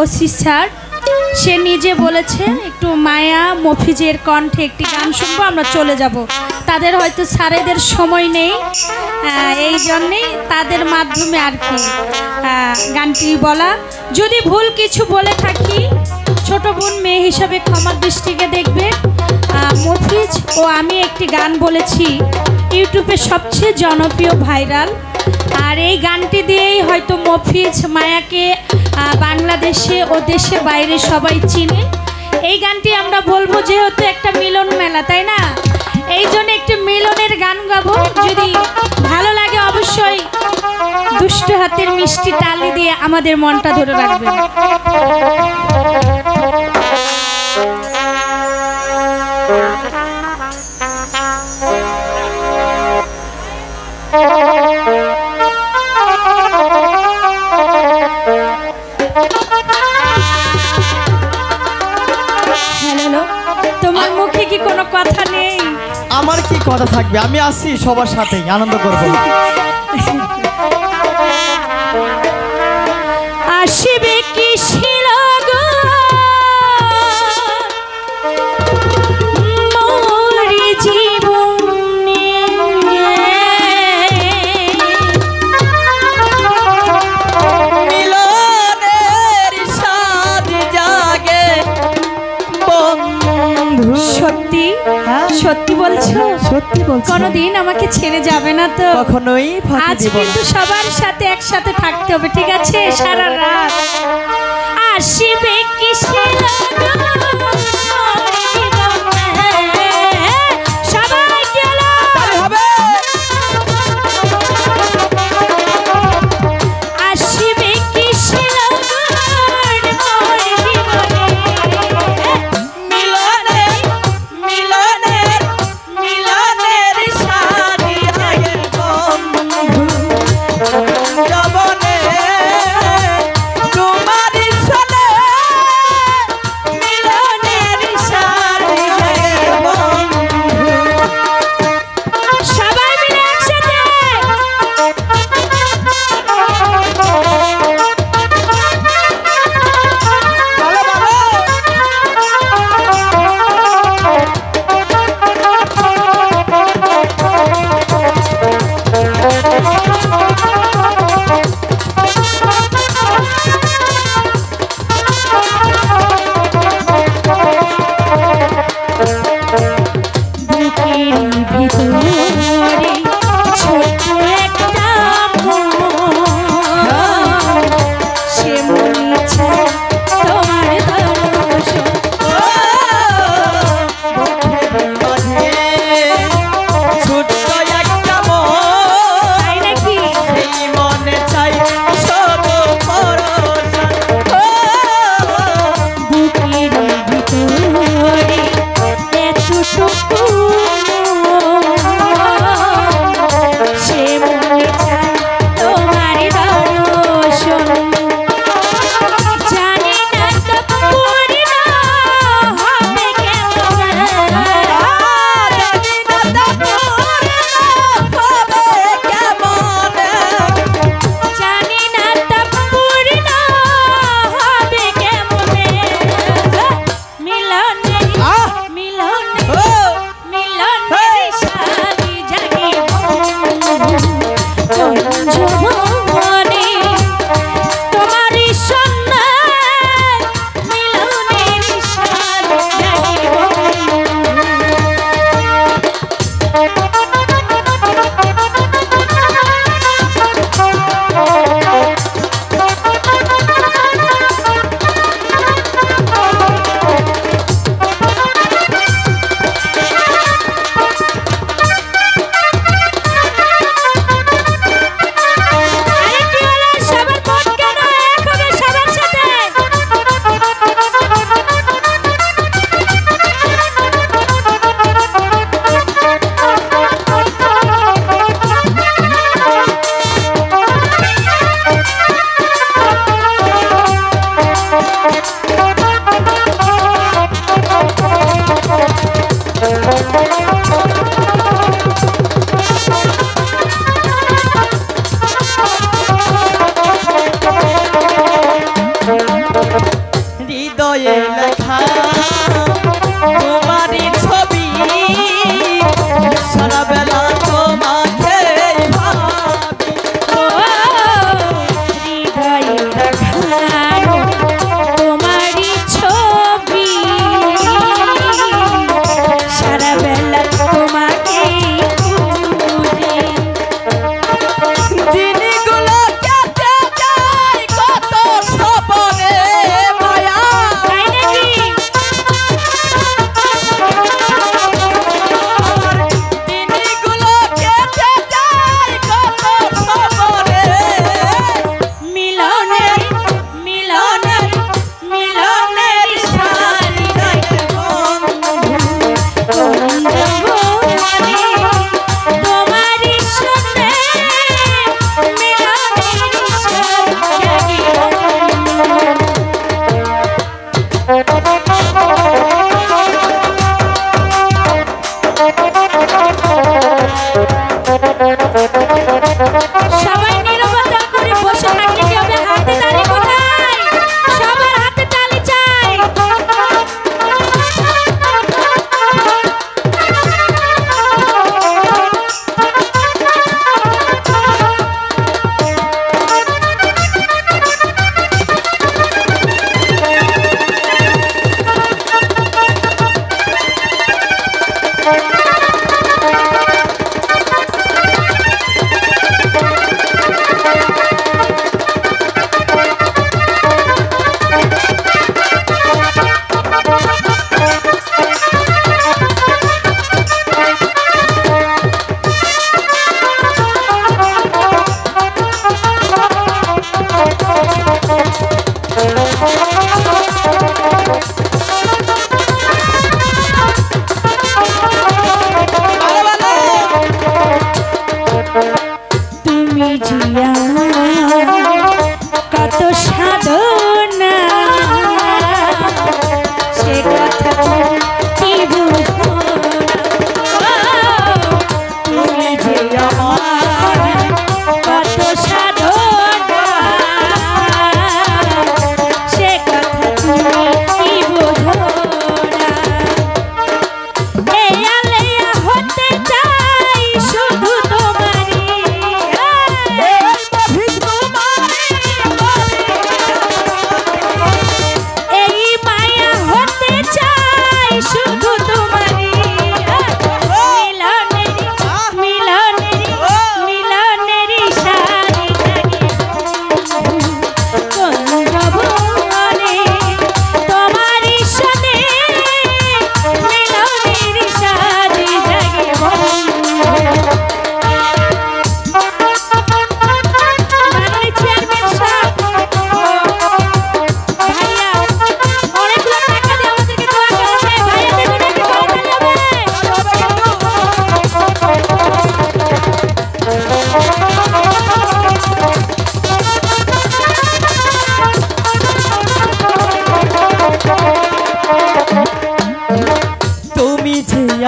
OC sir. সে নিজে বলেছে, একটু মায়া মফিজের কণ্ঠে একটি গান শুনব, আমরা চলে যাব। তাদের হয়তো স্যারেদের সময় নেই এই জন্যেই তাদের মাধ্যমে আর কি গানটি বলা। যদি ভুল কিছু বলে থাকি, ছোট বোন মেয়ে হিসাবে ক্ষমা দৃষ্টিকে দেখবে। মফিজ ও আমি একটি গান বলেছি, ইউটিউবে সবচেয়ে জনপ্রিয় ভাইরাল। আর এই গানটি দিয়েই হয়তো মফিজ মায়াকে বাংলাদেশে ও দেশে বাইরে সবাই চিনে। এই গানটি আমরা বলব যেহেতু একটা মিলন মেলা, তাই না? এই জন্য একটি মিলনের গান গাবো। যদি ভালো লাগে অবশ্যই দুষ্ট হাতের মিষ্টি টালি দিয়ে আমাদের মনটা ধরে রাখবেন। কথা থাকবে আমি আসি সবার সাথেই আনন্দ করব। আসিবে কি সত্যি? হ্যাঁ। সত্যি বলছো? সত্যি বলছি? কোনোদিন আমাকে ছেড়ে যাবে না তো। কখনোই ফাঁকি আজ দিব না। কিন্তু সবার সাথে একসাথে থাকতে হবে ঠিক আছে? সারা রাত। আসিবে সবাই ভিতরে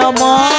আমার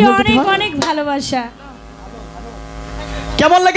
অনেক অনেক ভালোবাসা। কেমন লাগে